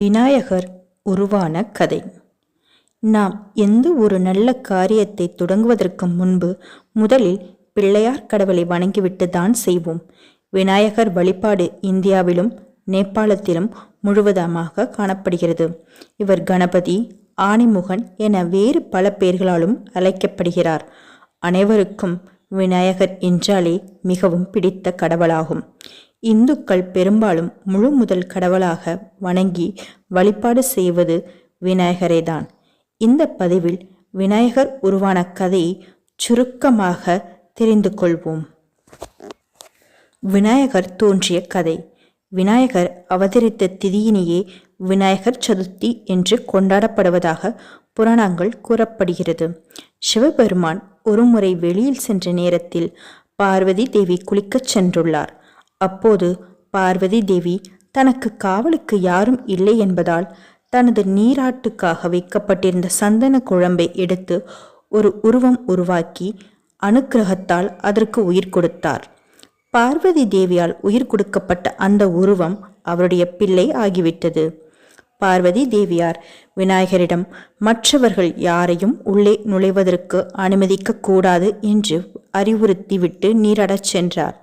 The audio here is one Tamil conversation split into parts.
விநாயகர் உருவான கதை. நாம் எந்த ஒரு நல்ல காரியத்தை தொடங்குவதற்கு முன்பு முதலில் பிள்ளையார் கடவுளை வணங்கிவிட்டு தான் செய்வோம். விநாயகர் வழிபாடு இந்தியாவிலும் நேபாளத்திலும் முழுவதமாக காணப்படுகிறது. இவர் கணபதி ஆணிமுகன் என வேறு பல பெயர்களாலும் அழைக்கப்படுகிறார். அனைவருக்கும் விநாயகர் என்றாலே மிகவும் பிடித்த கடவுளாகும். இந்துக்கள் பெரும்பாலும் முழு முதல் கடவுளாக வணங்கி வழிபாடு செய்வது விநாயகரே தான் இந்த பதிவில் விநாயகர் உருவான கதையை சுருக்கமாக தெரிந்து கொள்வோம். விநாயகர் தோன்றிய கதை. விநாயகர் அவதரித்த திதியினையே விநாயகர் சதுர்த்தி என்று கொண்டாடப்படுவதாக புராணங்கள் கூறப்படுகிறது. சிவபெருமான் ஒருமுறை வெளியில் சென்ற நேரத்தில் பார்வதி தேவி குளிக்கச் சென்றுள்ளார். அப்போது பார்வதி தேவி தனக்கு காவலுக்கு யாரும் இல்லை என்பதால் தனது நீராட்டுக்காக வைக்கப்பட்டிருந்த சந்தன குழம்பை எடுத்து ஒரு உருவம் உருவாக்கி அனுக்கிரகத்தால் அதற்கு உயிர் கொடுத்தார். பார்வதி தேவியால் உயிர் கொடுக்கப்பட்ட அந்த உருவம் அவருடைய பிள்ளை ஆகிவிட்டது. பார்வதி தேவியார் விநாயகரிடம் மற்றவர்கள் யாரையும் உள்ளே நுழைவதற்கு அனுமதிக்க கூடாது என்று அறிவுறுத்திவிட்டு நீராடச் சென்றார்.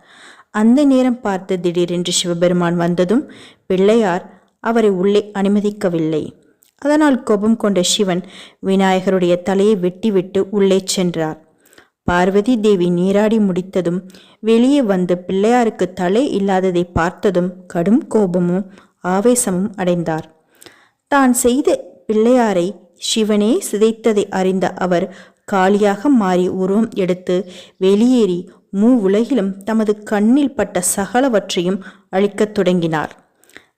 அந்த நேரம் பார்த்து திடீரென்று சிவபெருமான் வந்ததும் பிள்ளையார் அவரை உள்ளே அனுமதிக்கவில்லை. அதனால் கோபம் கொண்ட சிவன் விநாயகருடைய தலையை வெட்டிவிட்டு உள்ளே சென்றார். பார்வதி தேவி நீராடி முடித்ததும் வெளியே வந்து பிள்ளையாருக்கு தலை இல்லாததை பார்த்ததும் கடும் கோபமும் ஆவேசமும் அடைந்தார். தான் செய்த பிள்ளையாரை சிவனே சிதைத்ததை அறிந்த அவர் காலியாக மாறி உருவம் எடுத்து வெளியேறி மூ உலகிலும் தமது கண்ணில் பட்ட சகலவற்றையும் அழிக்கத் தொடங்கினார்.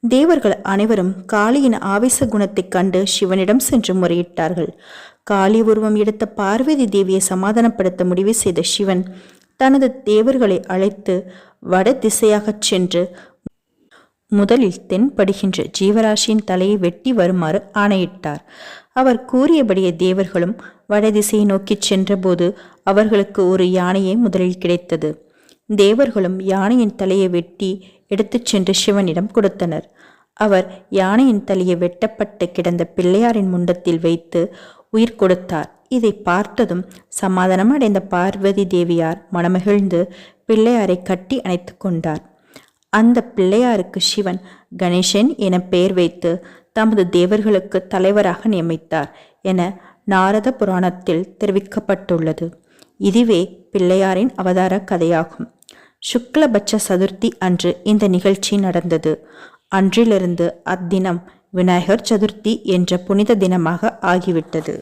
தேவர்கள் அனைவரும் காளியின் ஆவேச குணத்தைக் கண்டு சிவனிடம் சென்று முறையிட்டார்கள். காளி உருவம் எடுத்த பார்வதி தேவியை சமாதானப்படுத்த முடிவு செய்த சிவன் தனது தேவர்களை அழைத்து வட திசையாகச் சென்று முதலில் தென்படுகின்ற ஜீவராசியின் தலையை வெட்டி வருமாறு ஆணையிட்டார். அவர் கூறியபடியே தேவர்களும் வடதிசையை நோக்கிச் சென்றபோது அவர்களுக்கு ஒரு யானையே முதலில் கிடைத்தது. தேவர்களும் யானையின் தலையை வெட்டி எடுத்துச் சென்று சிவனிடம் கொடுத்தனர். அவர் யானையின் தலையை வெட்டப்பட்டு கிடந்த பிள்ளையாரின் முண்டத்தில் வைத்து உயிர் கொடுத்தார். இதை பார்த்ததும் சமாதானம் அடைந்த பார்வதி தேவியார் மனமகிழ்ந்து பிள்ளையாரை கட்டி அணைத்து கொண்டார். அந்த பிள்ளையாருக்கு சிவன் கணேசன் என பெயர் வைத்து தமது தேவர்களுக்கு தலைவராக நியமித்தார் என நாரத புராணத்தில் தெரிவிக்கப்பட்டுள்ளது. இதுவே பிள்ளையாரின் அவதார கதையாகும். சுக்லபட்ச சதுர்த்தி அன்று இந்த நிகழ்ச்சி நடந்தது. அன்றிலிருந்து அத்தினம் விநாயகர் சதுர்த்தி என்ற புனித தினமாக ஆகிவிட்டது.